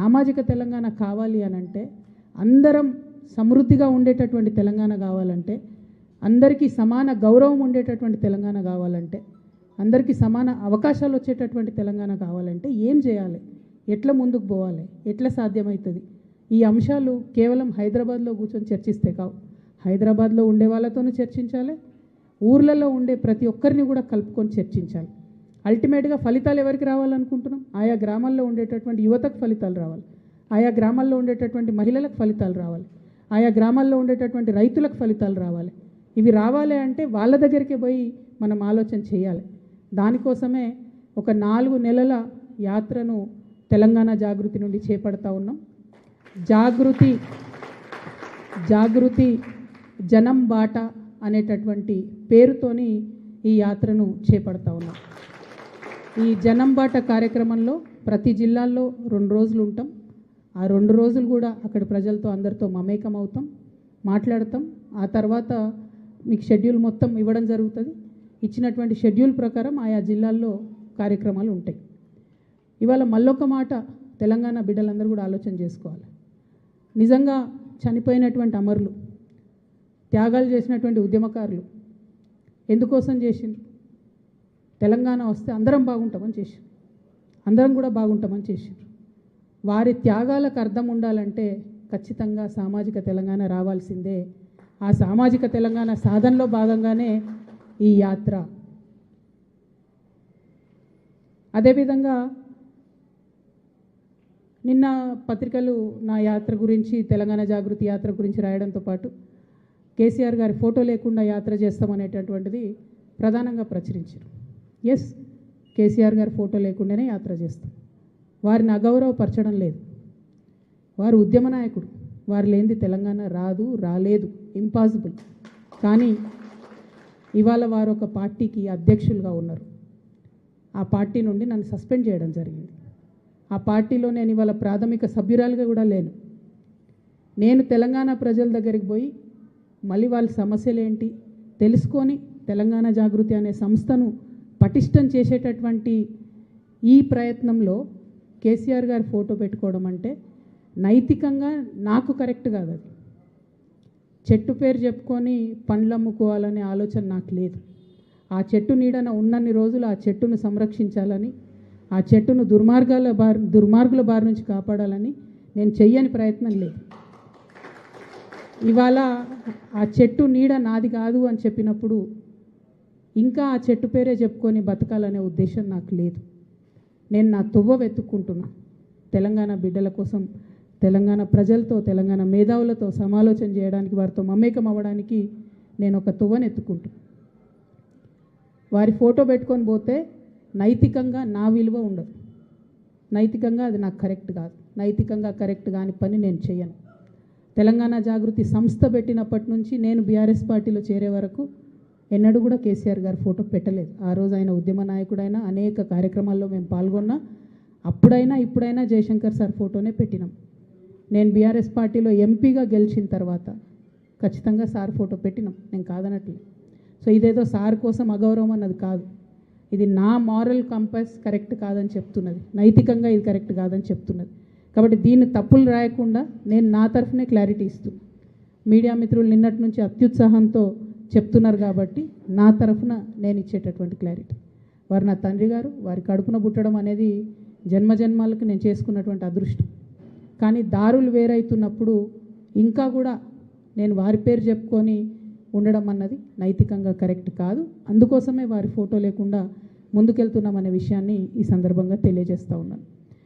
సామాజిక తెలంగాణ కావాలి అని అంటే అందరం సమృద్ధిగా ఉండేటటువంటి తెలంగాణ కావాలంటే అందరికీ సమాన గౌరవం ఉండేటటువంటి తెలంగాణ కావాలంటే అందరికీ సమాన అవకాశాలు వచ్చేటటువంటి తెలంగాణ కావాలంటే ఏం చేయాలి? ఎట్లా ముందుకు పోవాలి? ఎట్లా సాధ్యమవుతుంది ఈ అంశాలు కేవలం హైదరాబాద్లో కూర్చొని చర్చిస్తే కావు. హైదరాబాద్లో ఉండే వాళ్ళతోనూ చర్చించాలి. ఊర్లలో ఉండే ప్రతి ఒక్కరిని కూడా కలుపుకొని చర్చించాలి. అల్టిమేట్గా ఫలితాలు ఎవరికి రావాలనుకుంటున్నాం? ఆయా గ్రామాల్లో ఉండేటటువంటి యువతకు ఫలితాలు రావాలి. ఆయా గ్రామాల్లో ఉండేటటువంటి మహిళలకు ఫలితాలు రావాలి. ఆయా గ్రామాల్లో ఉండేటటువంటి రైతులకు ఫలితాలు రావాలి. ఇవి రావాలి అంటే వాళ్ళ దగ్గరికి పోయి మనం ఆలోచన చేయాలి. దానికోసమే ఒక నాలుగు నెలల యాత్రను తెలంగాణ జాగృతి నుండి చేపడతా ఉన్నాం. జాగృతి జాగృతి జనం బాట అనేటటువంటి పేరుతోని ఈ యాత్రను చేపడతా ఉన్నాం. ఈ జనం బాట కార్యక్రమంలో ప్రతి జిల్లాల్లో రెండు రోజులు ఉంటాం. ఆ రెండు రోజులు కూడా అక్కడ ప్రజలతో అందరితో మమేకం అవుతాం మాట్లాడతాం. ఆ తర్వాత మీకు షెడ్యూల్ మొత్తం ఇవ్వడం జరుగుతుంది. ఇచ్చినటువంటి షెడ్యూల్ ప్రకారం ఆయా జిల్లాల్లో కార్యక్రమాలు ఉంటాయి. ఇవాళ మళ్ళొక మాట తెలంగాణ బిడ్డలందరూ కూడా ఆలోచన చేసుకోవాలి. నిజంగా చనిపోయినటువంటి అమరులు త్యాగాలు చేసినటువంటి ఉద్యమకారులు ఎందుకోసం చేసిండ్రు? తెలంగాణ వస్తే అందరం బాగుంటామని చేసిండ్రు అందరం కూడా బాగుంటామని చేశారు. వారి త్యాగాలకు అర్థం ఉండాలంటే ఖచ్చితంగా సామాజిక తెలంగాణ రావాల్సిందే. ఆ సామాజిక తెలంగాణ సాధనలో భాగంగానే ఈ యాత్ర. అదేవిధంగా నిన్న పత్రికలు నా యాత్ర గురించి తెలంగాణ జాగృతి యాత్ర గురించి రాయడంతో పాటు కేసీఆర్ గారి ఫోటో లేకుండా యాత్ర చేస్తామనేటటువంటిది ప్రధానంగా ప్రచురించారు. ఎస్ కేసీఆర్ గారి ఫోటో లేకుండానే యాత్ర చేస్తాం. వారిని అగౌరవపరచడం లేదు. వారు ఉద్యమ నాయకుడు. వారు లేనిది తెలంగాణ రాదు రాలేదు. ఇంపాసిబుల్ కానీ ఇవాళ వారు ఒక పార్టీకి అధ్యక్షులుగా ఉన్నారు. ఆ పార్టీ నుండి నన్ను సస్పెండ్ చేయడం జరిగింది. ఆ పార్టీలో నేను ఇవాళ ప్రాథమిక సభ్యురాలుగా కూడా లేను. నేను తెలంగాణ ప్రజల దగ్గరికి పోయి మళ్ళీ వాళ్ళ సమస్యలు ఏంటి తెలుసుకొని తెలంగాణ జాగృతి అనే సంస్థను పటిష్టం చేసేటటువంటి ఈ ప్రయత్నంలో కేసీఆర్ గారి ఫోటో పెట్టుకోవడం అంటే నైతికంగా నాకు కరెక్ట్ కాదు అది. చెట్టు పేరు చెప్పుకొని పండ్లు అమ్ముకోవాలనే ఆలోచన నాకు లేదు. ఆ చెట్టు నీడన ఉన్నన్ని రోజులు ఆ చెట్టును సంరక్షించాలని ఆ చెట్టును దుర్మార్గాల బారి దుర్మార్గుల బారి నుంచి కాపాడాలని నేను చెయ్యని ప్రయత్నం లేదు. ఇవాళ ఆ చెట్టు నీడ నాది కాదు అని చెప్పినప్పుడు ఇంకా ఆ చెట్టు పేరే చెప్పుకొని బతకాలనే ఉద్దేశం నాకు లేదు. నేను నా తువ్వ వెతుక్కుంటున్నా. తెలంగాణ బిడ్డల కోసం తెలంగాణ ప్రజలతో తెలంగాణ మేధావులతో సమాలోచన చేయడానికి వారితో మమేకం అవ్వడానికి నేను ఒక తువ్వను ఎత్తుకుంటాను వారి ఫోటో పెట్టుకొని పోతే నైతికంగా నా విలువ ఉండదు. నైతికంగా అది నాకు కరెక్ట్ కాదు. నైతికంగా కరెక్ట్ కాని పని నేను చేయను. తెలంగాణ జాగృతి సంస్థ పెట్టినప్పటి నుంచి నేను బీఆర్ఎస్ పార్టీలో చేరే వరకు ఎన్నడూ కూడా కేసీఆర్ గారి ఫోటో పెట్టలేదు. ఆ రోజు ఆయన ఉద్యమ నాయకుడైనా అనేక కార్యక్రమాల్లో మేము పాల్గొన్నా అప్పుడైనా ఇప్పుడైనా జయశంకర్ సార్ ఫోటోనే పెట్టినాం. నేను బీఆర్ఎస్ పార్టీలో ఎంపీగా గెలిచిన తర్వాత ఖచ్చితంగా సార్ ఫోటో పెట్టినాం. నేను కాదనట్లే. సో ఇదేదో సార్ కోసం అగౌరవం అన్నది కాదు. ఇది నా మారల్ కంపస్ కరెక్ట్ కాదని చెప్తున్నది. నైతికంగా ఇది కరెక్ట్ కాదని చెప్తున్నది. కాబట్టి దీన్ని తప్పులు రాయకుండా నేను నా తరఫునే క్లారిటీ ఇస్తూ మీడియా మిత్రులు నిన్నటి నుంచి అత్యుత్సాహంతో చెప్తున్నారు కాబట్టి నా తరఫున నేను ఇచ్చేటటువంటి క్లారిటీ వారు నా తండ్రి గారు వారి కడుపున పుట్టడం అనేది జన్మ జన్మాలకు నేను చేసుకున్నటువంటి అదృష్టం. కానీ దారులు వేరైతున్నప్పుడు ఇంకా కూడా నేను వారి పేరు చెప్పుకొని ఉండడం అన్నది నైతికంగా కరెక్ట్ కాదు. అందుకోసమే వారి ఫోటో లేకుండా ముందుకెళ్తున్నామనే విషయాన్ని ఈ సందర్భంగా తెలియజేస్తూ ఉన్నాను.